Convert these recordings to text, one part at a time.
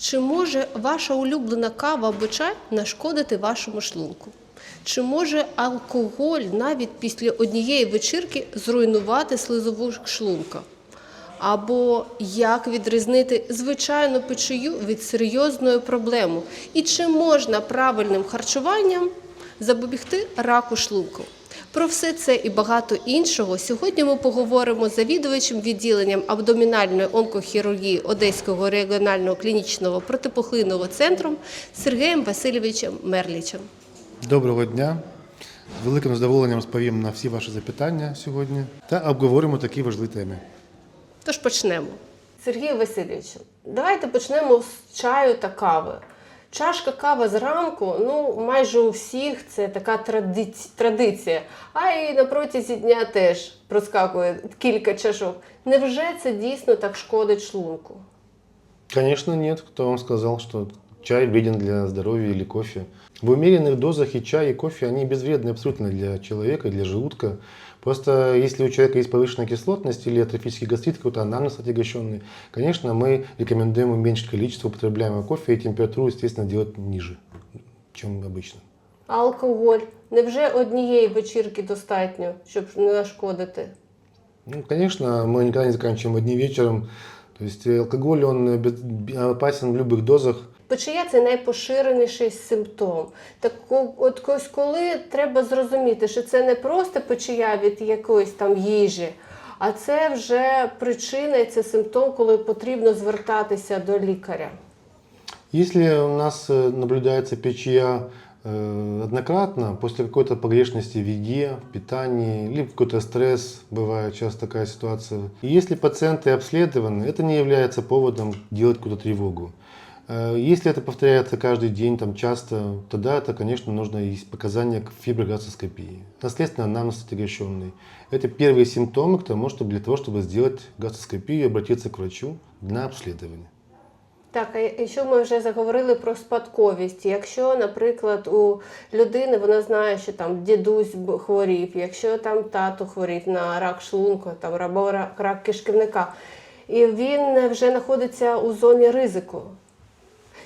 Чи може ваша улюблена кава або чай нашкодити вашому шлунку? Чи може алкоголь навіть після однієї вечірки зруйнувати слизову шлунка? Або як відрізнити звичайну печію від серйозної проблеми? І чи можна правильним харчуванням запобігти раку шлунку? Про все це і багато іншого сьогодні ми поговоримо з завідувачем відділенням абдомінальної онкохірургії Одеського регіонального клінічного протипухлинного центру Сергієм Васильовичем Мерлічем. Доброго дня. З великим задоволенням розповім на всі ваші запитання сьогодні та обговоримо такі важливі теми. Тож почнемо. Сергій Васильович, давайте почнемо з чаю та кави. Чашка кави зранку, ну майже у всіх це така традиці- традиція. А і на протязі дня теж проскакує кілька чашок. Невже це дійсно так шкодить шлунку? Конечно, нет. Кто вам сказал, что чай вреден для здоровья или кофе? В умеренных дозах и чай, и кофе, они безвредны абсолютно для человека, для желудка. Просто если у человека есть повышенная кислотность или атрофический гастрит, какой-то анамнез отягощенный, конечно, мы рекомендуем уменьшить количество употребляемого кофе и температуру, естественно, делать ниже, чем обычно. А алкоголь невже однієї вечірки достатньо, щоб не нашкодити? Ну, конечно, мы никогда не заканчиваем одним вечером. То есть э, алкоголь, он э, без- опасен в любых дозах. Печія це найпоширеніший симптом. Так ко- от ось коли треба зрозуміти, що це не просто печія від якоїсь там їжі, а це вже причина, і це симптом, коли потрібно звертатися до лікаря. Если у нас э, наблюдается печья э, однократно, после какой-то погрешности в еде, в питании, либо какой-то стресс, бывает часто такая ситуация. И если пациенты обследованы, это не является поводом делать какую-то тревогу. Э, Если это повторяется каждый день, там часто, тогда это, конечно, нужно есть показания к фиброгастроскопии. Наследственный анамнез отягощенный. Это первые симптомы к тому, чтобы для того, чтобы сделать гастроскопию и обратиться к врачу на обследование. Так, а якщо ми вже заговорили про спадковість, якщо, наприклад, у людини вона знає, що там дідусь б- хворів, якщо там тато хворів на рак шлунку там, або рак, рак кишківника, і він вже знаходиться у зоні ризику,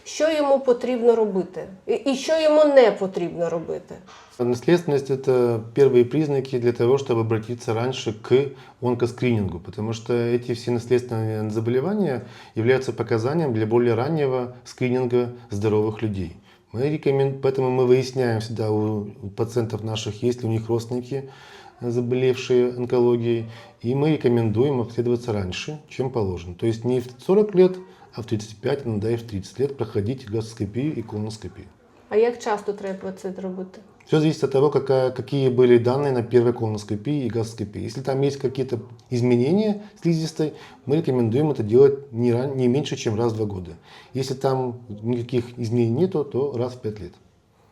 що йому потрібно робити? І, і що йому не потрібно робити? Наследственность – это первые признаки для того, чтобы обратиться раньше к онкоскринингу, потому что эти все наследственные заболевания являются показанием для более раннего скрининга здоровых людей. Мы рекомен... Поэтому мы выясняем всегда у у пациентов наших, есть ли у них родственники, э, заболевшие онкологией, и мы рекомендуем обследоваться раньше, чем положено. То есть не в 40 лет, а в 35, иногда и в 30 лет проходить гастроскопию и колоноскопию. А як часто треба це робити? Все зависит от того, какая, какие были данные на первой колоноскопии и гастроскопии. Если там есть какие-то изменения слизистой, мы рекомендуем это делать не, ран- не меньше, чем раз в два года. Если там никаких изменений нету, то раз в пять лет.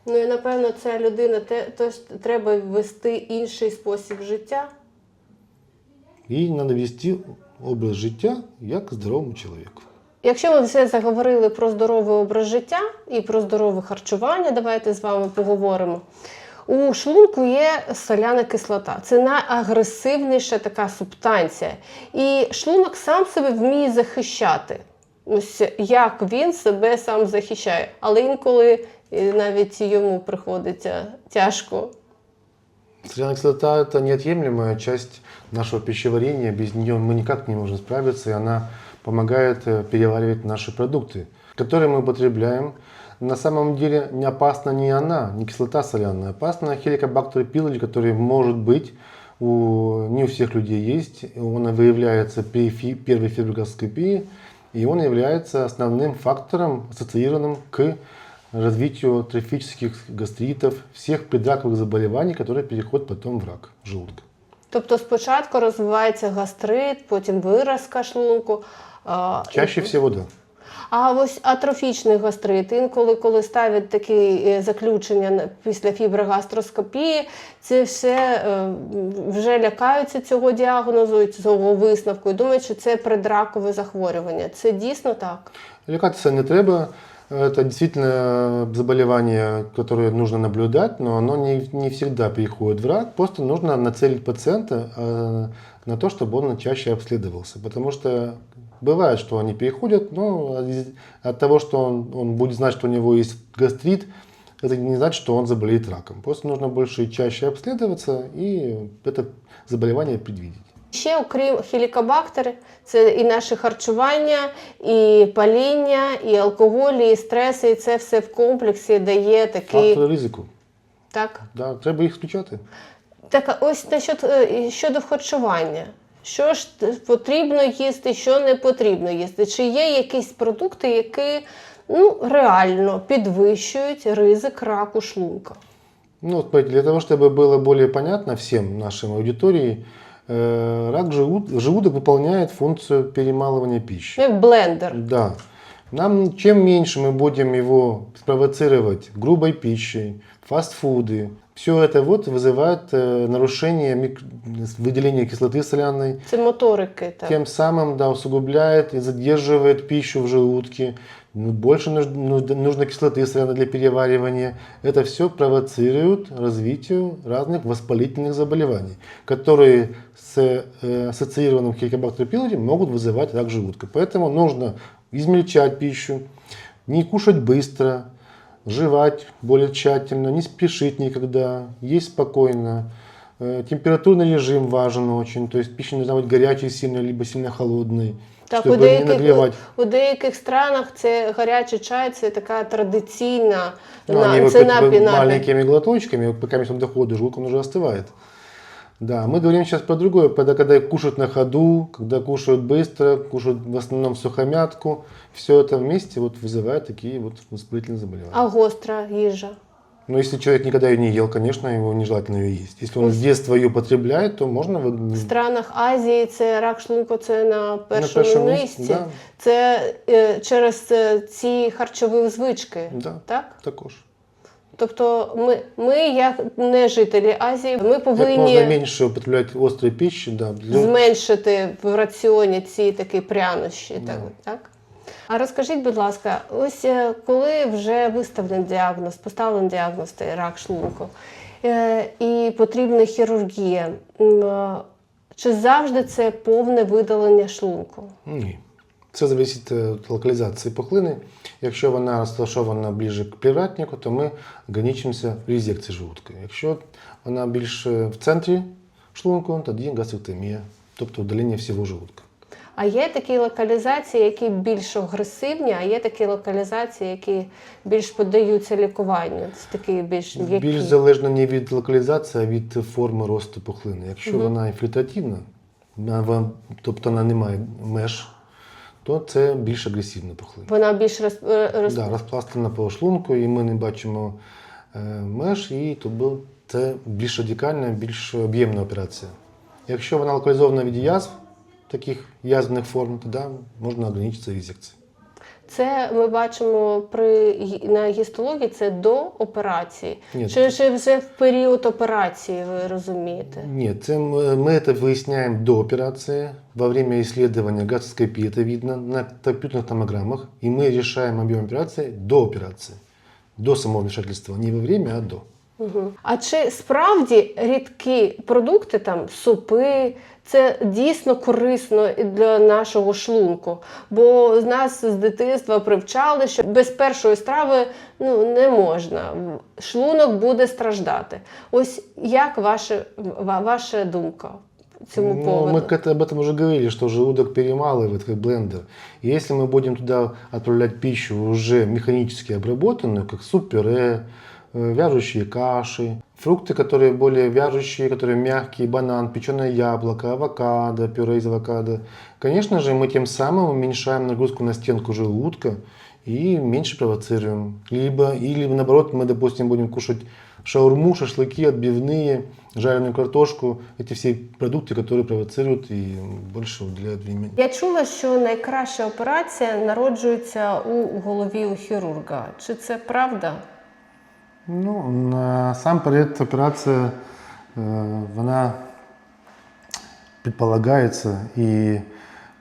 Ну і напевно, ця людина те, тож треба ввести інший спосіб життя. И надо вести образ життя як здоровому чоловіку. Якщо ми вже заговорили про здоровий образ життя і про здорове харчування, давайте з вами поговоримо. У шлунку є соляна кислота. Це найагресивніша така субстанція. І шлунок сам себе вміє захищати. Ось як він себе сам захищає. Але інколи е, навіть йому приходиться тяжко. Соляная кислота – это неотъемлемая часть нашего пищеварения. Без нее мы никак не можем справиться, и она помогает э, переваривать наши продукты, которые мы употребляем. На самом деле не опасна не она, не кислота соляная, опасна хеликобактер пилори, который может быть у, не у всех людей есть. Он выявляется при фи- первой фиброгастроскопии, и он является основным фактором, ассоциированным к развитию трофических гастритов, всех предраковых заболеваний, которые переходят потом в рак желудка. Тобто спочатку розвивається гастрит, потім виразка шлунку. а, Чаще всего да. А ось атрофічний гастрит, інколи, коли ставлять такі е, заключення після фіброгастроскопії, це все е, вже лякаються цього діагнозу, цього висновку і думають, що це предракове захворювання. Це дійсно так. Лікатися не треба. Это действительно заболевание, которое нужно наблюдать, но оно не, не всегда приходит в рак. Просто нужно нацелить пациента э, на то, чтобы он чаще обследовался. Потому что бывает, что они переходят, но от того, что он, он будет знать, что у него есть гастрит, это не значит, что он заболеет раком. Просто нужно больше и чаще обследоваться и это заболевание предвидеть. Ще, окрім хелікобактери, це і наше харчування, і паління, і алкоголь, і стреси, і це все в комплексі дає такий. Фактори ризику. Так. Да, треба їх включати. Так, а ось насчет, е, щодо харчування. Що ж т- потрібно їсти, що не потрібно їсти? Чи є якісь продукти, які ну, реально підвищують ризик раку шлунка? Ну, вот, смотрите, для того, чтобы было более понятно всем нашим аудитории, э, рак желуд- желудок выполняет функцию перемалывания пищи. Ну, Як блендер. Да. Нам чем меньше мы будем его спровоцировать грубой пищей, фастфуды, все это вот вызывает э, нарушение мик- выделения кислоты соляной, Це моторики. Так. тем самым да, усугубляет и задерживает пищу в желудке. Ну, Больше нуж- нужно, нужно кислоты соляной для переваривания. Это все провоцирует развитию разных воспалительных заболеваний, которые с э, ассоциированным хеликобактер пилори могут вызывать рак желудка. Поэтому нужно измельчать пищу, не кушать быстро, жевать более тщательно, не спешить никогда, есть спокойно. Э, Температурный режим важен очень, то есть пища не должна быть горячей сильно, либо сильно холодной, Так, чтобы у не деяких, нагревать. у деяких странах це гарячий чай, це така традиційна Ну, на, они его це как бы напій, напій. маленькими глоточками, пока он доходит до желудка, он уже остывает. Да, мы говорим сейчас про другое, когда, когда кушают на ходу, когда кушают быстро, кушают в основном сухомятку, все это вместе вот вызывает такие вот воспалительные заболевания. А гостра їжа. Но если человек никогда ее не ел, конечно, его нежелательно ее есть. Если он с детства ее потребляет, то можно... вы- В странах Азії це рак шлунку це на першому, першому місці, місці. да. Це е, через е, ці харчові звички. Да. Так? Також. Тобто ми, ми, як не жителі Азії, ми Как можно повинні меньше употреблять острой пищи, да. для- зменшити в раціоні ці такі прянощі. Так, Да. так? А розкажіть, будь ласка, ось е, коли вже виставлений діагноз, поставлений діагноз це рак шлунку, е, і потрібна хірургія, е, чи завжди це повне видалення шлунку? Ні. Це залежить від локалізації пухлини. Якщо вона розташована ближче к привратнику, то ми ограничимося резекцією желудка. Якщо вона більше в центрі шлунку, тоді гастректомія, тобто удалення всього желудка. А є такі локалізації, які більш агресивні, а є такі локалізації, які більш піддаються лікуванню. Це такі більш м'які. Більш залежно не від локалізації, а від форми росту пухлини. Якщо вона інфільтративна, тобто вона не має меж, то це більш агресивна пухлина. Вона більш роз, е, роз... Да, розпластана по шлунку, і ми не бачимо е, меж, і то це більш радикальна, більш об'ємна операція. Якщо вона локалізована від язв, таких язвних форм, тоді можна ограничитися резекцією. Це ми бачимо при гі- на гістології це до операції. Ні. Чи, чи вже в період операції, ви розумієте? Ні, це ми, ми це виясняємо до операції. Во время исследования гастроскопии это видно на компьютерных томограммах. И мы решаем объем операции до операции. До самого вмешательства. Не во время, а до. Угу. А чи справді рідкі продукти, там супи, це дійсно корисно і для нашого шлунку? Бо з нас з дитинства привчали, що без першої страви ну, не можна. Шлунок буде страждати. Ось як ваша, ва- ваша думка в цьому Ну, поводу? мы к- об этом уже говорили, что желудок перемалывает как блендер. И если мы будем туда отправлять пищу уже механически обработанную, как суп-пюре, э, вяжущие каши, фрукты, которые более вяжущие, которые мягкие, банан, печеное яблоко, авокадо, пюре из авокадо, конечно же, мы тем самым уменьшаем нагрузку на стенку желудка и меньше провоцируем. Либо, или наоборот, мы, допустим, будем кушать шаурму, шашлыки, отбивные, жареную картошку. Эти все продукты, которые провоцируют и больше уделяют времени. Я чула, що найкраща операція народжується у голові у хірурга. Чи це правда? Ну, насамперед операция, э, она предполагается и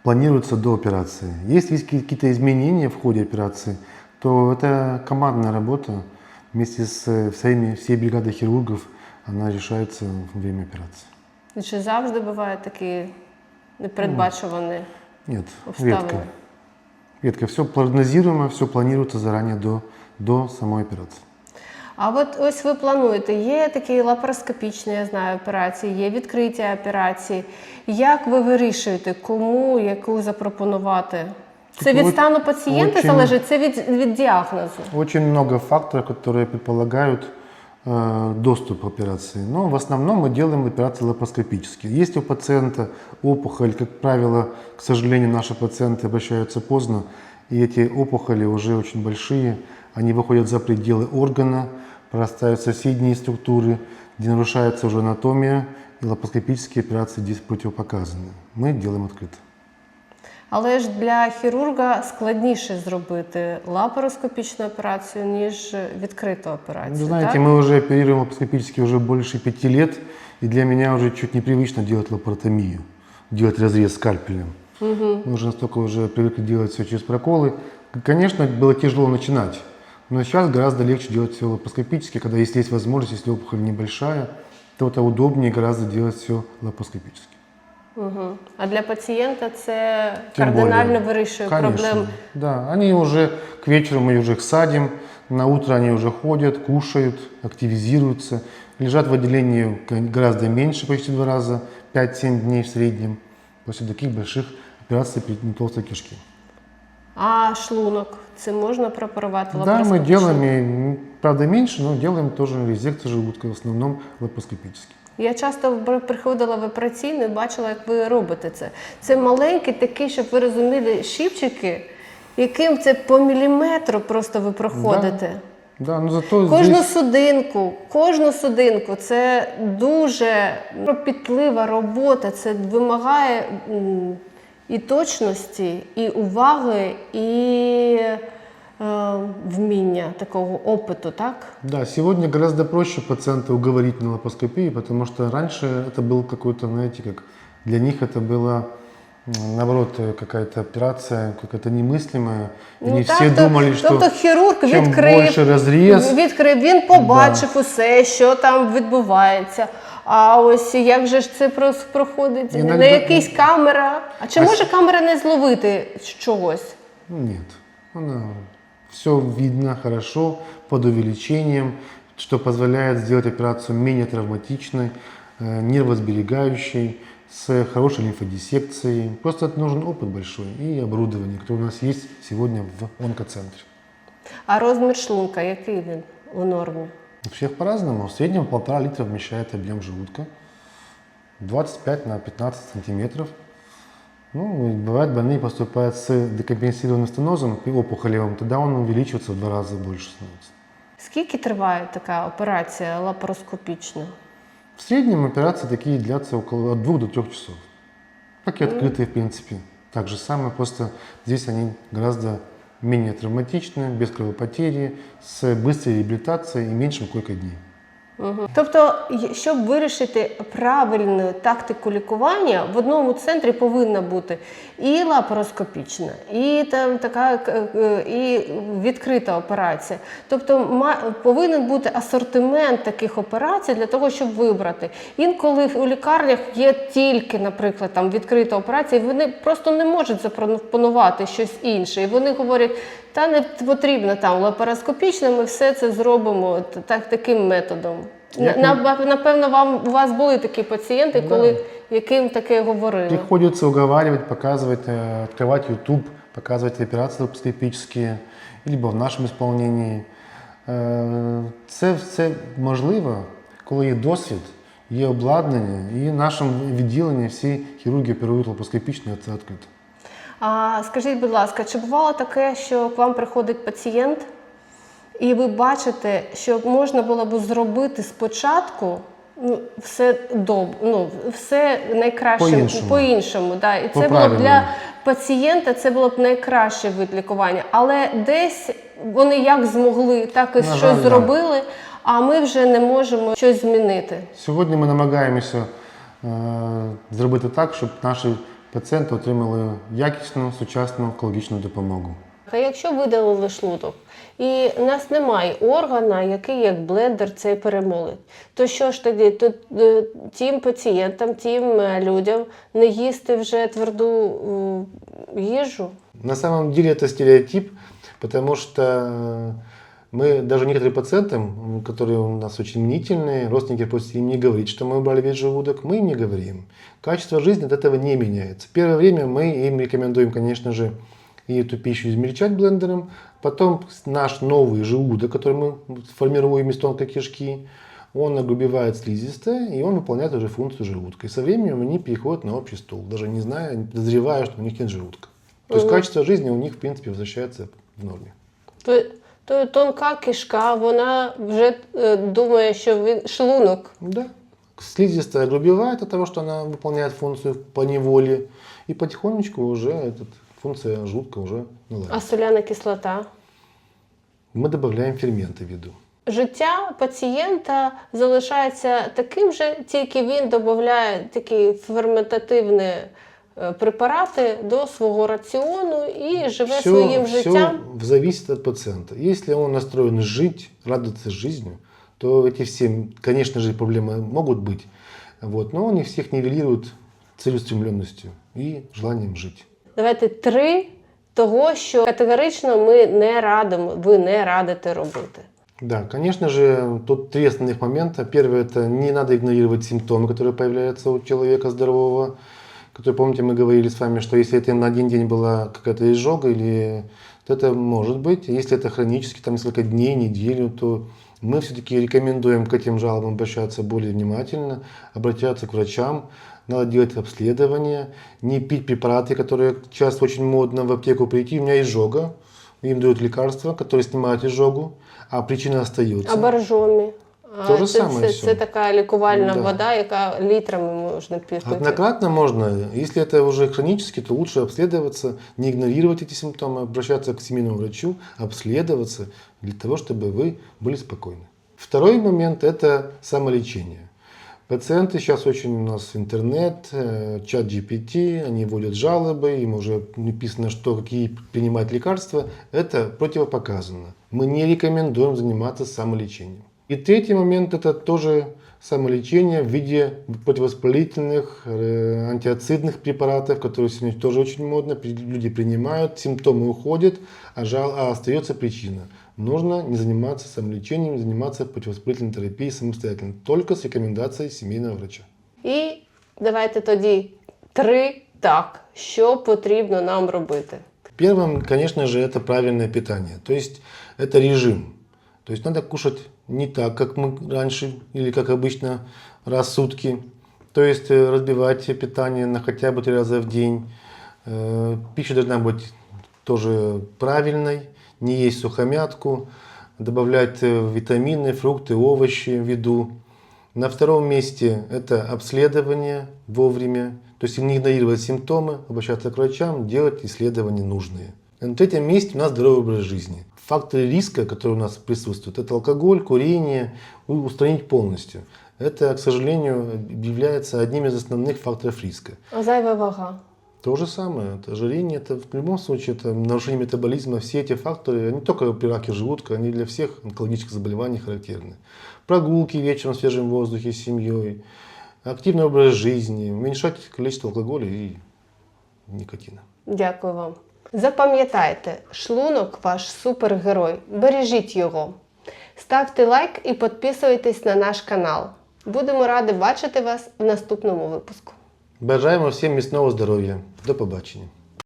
планируется до операции. Если есть какие-то изменения в ходе операции, то это командная работа вместе с э, всеми, всей бригадой хирургов, она решается во время операции. І Чи завжди бувають такі непередбачувані Нет, обставини? редко. Редко. Все прогнозируемо, все планируется заранее до, до самой операции. А от ось ви плануєте, є такі лапароскопічні, я знаю, операції, є відкриті операції. Як ви вирішуєте, кому яку запропонувати? Це від Тут стану пацієнта очень- залежить, це від, від діагнозу. Очень много факторов, которые предполагают э, доступ к операции. Но в основном мы делаем операции лапароскопические. Если у пациента опухоль, как правило, к сожалению, наши пациенты обращаются поздно, и эти опухоли уже очень большие, они выходят за пределы органа, прорастают в соседние структуры, где нарушается уже анатомия, и лапароскопические операции здесь противопоказаны. Мы делаем открыто. Але ж для хірурга складніше зробити лапароскопічну операцію, ніж відкриту операцію. Вы знаете, так? мы уже оперируем лапароскопически уже больше пяти лет, и для меня уже чуть непривычно делать лапаротомию, делать разрез скальпелем. Мы уже настолько уже привыкли делать все через проколы. Конечно, было тяжело начинать, но сейчас гораздо легче делать все лапароскопически, когда если есть возможность, если опухоль небольшая, то это удобнее гораздо делать все лапароскопически. Угу. А для пацієнта це Тем кардинально более. вирішує Конечно. проблему. Да, они уже к вечеру мы уже их садим, на утро они уже ходят, кушают, активизируются, лежат в отделении гораздо меньше, почти два раза, 5-7 дней в среднем, после таких больших операций при толстой кишки. А шлунок це можна препарувати Да, мы делаем, правда, меньше, но делаем тоже резекцию желудка, в основном лапароскопически. Я часто приходила в операційну і бачила, як ви робите це. Це маленькі такі, щоб ви розуміли, щипчики, яким це по міліметру просто ви проходите. Да, но зато Кожну здесь судинку, кожну судинку це дуже кропітлива робота. Це вимагає і точності, і уваги, і е, вміння такого опиту, так? Да, сегодня гораздо проще пациента уговорить на лапароскопию, потому что раньше это был какой-то, знаете, как для них это было м, наоборот э, какая-то операция, какая-то немыслимая. И Они все Ну, то- думали, что тобто хірург чем відкрив, больше разрез, відкрив, він побачив усе, що там відбувається. А ось як же ж це прос- проходить? Іноді- На якийсь камера. А чи А може камера не зловити чогось? ну, нет, она все видно хорошо под увеличением, что позволяет сделать операцию менее травматичной, э, нервосберегающей, с хорошей лимфодиссекцией. Просто это нужен опыт большой и оборудование, которое у нас есть сегодня в онкоцентре. А розмір шлунка, який він у нормі? У всех по-разному. В среднем полтора литра вмещает объем желудка. 25 на 15 сантиметров. Ну, и бывает, больные поступают с декомпенсированным стенозом и опухолевым, тогда он увеличивается в два раза больше становится. Скільки триває така операція лапароскопічна? В среднем операции такие длятся около от 2 до 3 часов. Как и открытые, в принципе. Так же самое, просто здесь они гораздо менее травматичны, без кровопотери, с быстрой реабилитацией и меньшим койко-дней. Мгм. Тобто, щоб вирішити правильну тактику лікування, в одному центрі повинна бути і лапароскопічна, і там така е, е, і відкрита операція. Тобто, ма- повинен бути асортимент таких операцій для того, щоб вибрати. Інколи у лікарнях є тільки, наприклад, там відкрита операція, і вони просто не можуть запропонувати щось інше. І вони говорять, та не потрібно там лапароскопічно, ми все це зробимо так, таким методом. Як На- на- Напевно, вам у вас були такі пацієнти, Да. коли яким таке говорили. Приходится уговаривать, показывать, э, открывать YouTube, показывать операции лапароскопические, либо в нашем исполнении. Е, Це все можливо, коли є досвід, є обладнання, і в нашому відділенні всі хірурги оперують лапароскопічно, і це відкрито. А скажіть, будь ласка, чи бувало таке, що к вам приходить пацієнт, і ви бачите, що можна було б зробити спочатку ну, все доб, ну, все найкраще По-іншому. по-іншому, да. І це було б для пацієнта це було б найкращий вид лікування. Але десь вони як змогли, так і На щось жаль, да. зробили, а ми вже не можемо щось змінити. Сьогодні ми намагаємося е, зробити так, щоб наші пацієнти отримали якісну, сучасну онкологічну допомогу. А якщо видалили шлунок, і в нас немає органа, який як блендер цей перемолить, то що ж тоді? То е, тим пацієнтам, тим е, людям не їсти вже тверду е, їжу? На самом деле это стереотип, потому что мы даже некоторым пациентам, м, которые у нас очень мнительные, родственники просят им не говорить, что мы убрали весь желудок, мы им не говорим. Качество жизни от этого не меняется. Первое время мы им рекомендуем, конечно же, и эту пищу измельчать блендером, потом наш новый желудок, который мы формируем из тонкой кишки, он огрубевает слизистое, и он выполняет уже функцию желудка. И со временем они переходят на общий стол, даже не зная, не подозревая, что у них нет желудка. То есть качество жизни у них, в принципе, возвращается в норме. То, то тонка кишка, вона вже е, думає, що він шлунок. Да. Слизистая огрубевает от того, что она выполняет функцию по неволе, и потихонечку уже эта функция желудка уже А наладится. соляна кислота. Мы добавляем ферменты в еду. Життя пацієнта залишається таким же, тільки він додає такі ферментативні е, препарати до свого раціону і живе своїм життям. зависит от пациента. Если он настроен жить, радоваться жизнью, то эти все, конечно же, проблемы могут быть. Вот, но он их всех нивелирует целеустремленностью и желанием жить. Давайте три того, що категорично ми не радимо, ви не радите робити. Да, конечно же, тут три основных момента. Первое, это не надо игнорировать симптомы, которые появляются у человека здорового. Которые, помните, мы говорили с вами, что если это на один день была какая-то изжога, или то это может быть. Если это хронически, там несколько дней, неделю, то мы все-таки рекомендуем к этим жалобам обращаться более внимательно, обращаться к врачам, надо делать обследование, не пить препараты, которые часто очень модно в аптеку прийти. У меня изжога, им дают лекарства, которые снимают изжогу, а причина остается. А То же це, саме це, це така лікувальна Да. вода, яка літрами можна пити. Однократно можно, если это уже хронически, то лучше обследоваться, не игнорировать эти симптомы, обращаться к семейному врачу, обследоваться для того, чтобы вы были спокойны. Второй момент – это самолечение. Пациенты, сейчас очень у нас интернет, чат GPT, они вводят жалобы, им уже написано, что какие принимать лекарства. Это противопоказано. Мы не рекомендуем заниматься самолечением. И третий момент – это тоже самолечение в виде противовоспалительных, э, антиоцидных препаратов, которые сегодня тоже очень модно. При- Люди принимают, симптомы уходят, а, жал, а остается причина. Нужно не заниматься самолечением, не заниматься противовоспалительной терапией самостоятельно, только с рекомендацией семейного врача. І давайте тоді три так, що потрібно нам робити. Первым, конечно же, это правильное питание. То есть это режим. То есть надо кушать не так, как мы раньше или как обычно раз в сутки. То есть э, разбивать питание на хотя бы три раза в день. Э, Пища должна быть тоже правильной, не есть сухомятку, добавлять э, витамины, фрукты, овощи в еду. На втором месте это обследование вовремя, то есть не игнорировать симптомы, обращаться к врачам, делать исследования нужные. На третьем месте у нас здоровый образ жизни. Факторы риска, которые у нас присутствуют, это алкоголь, курение, устранить полностью. Это, к сожалению, является одним из основных факторов риска. А зайва вага. То же самое, это ожирение, это в любом случае это нарушение метаболизма. Все эти факторы, они не только при раке желудка, они для всех онкологических заболеваний характерны. Прогулки вечером в свежем воздухе с семьей, активный образ жизни, уменьшать количество алкоголя и никотина. Дякую вам. Запам'ятайте, шлунок ваш супергерой. Бережіть його. Ставте лайк і підписуйтесь на наш канал. Будемо раді бачити вас в наступному випуску. Бажаємо всім міцного здоров'я. До побачення.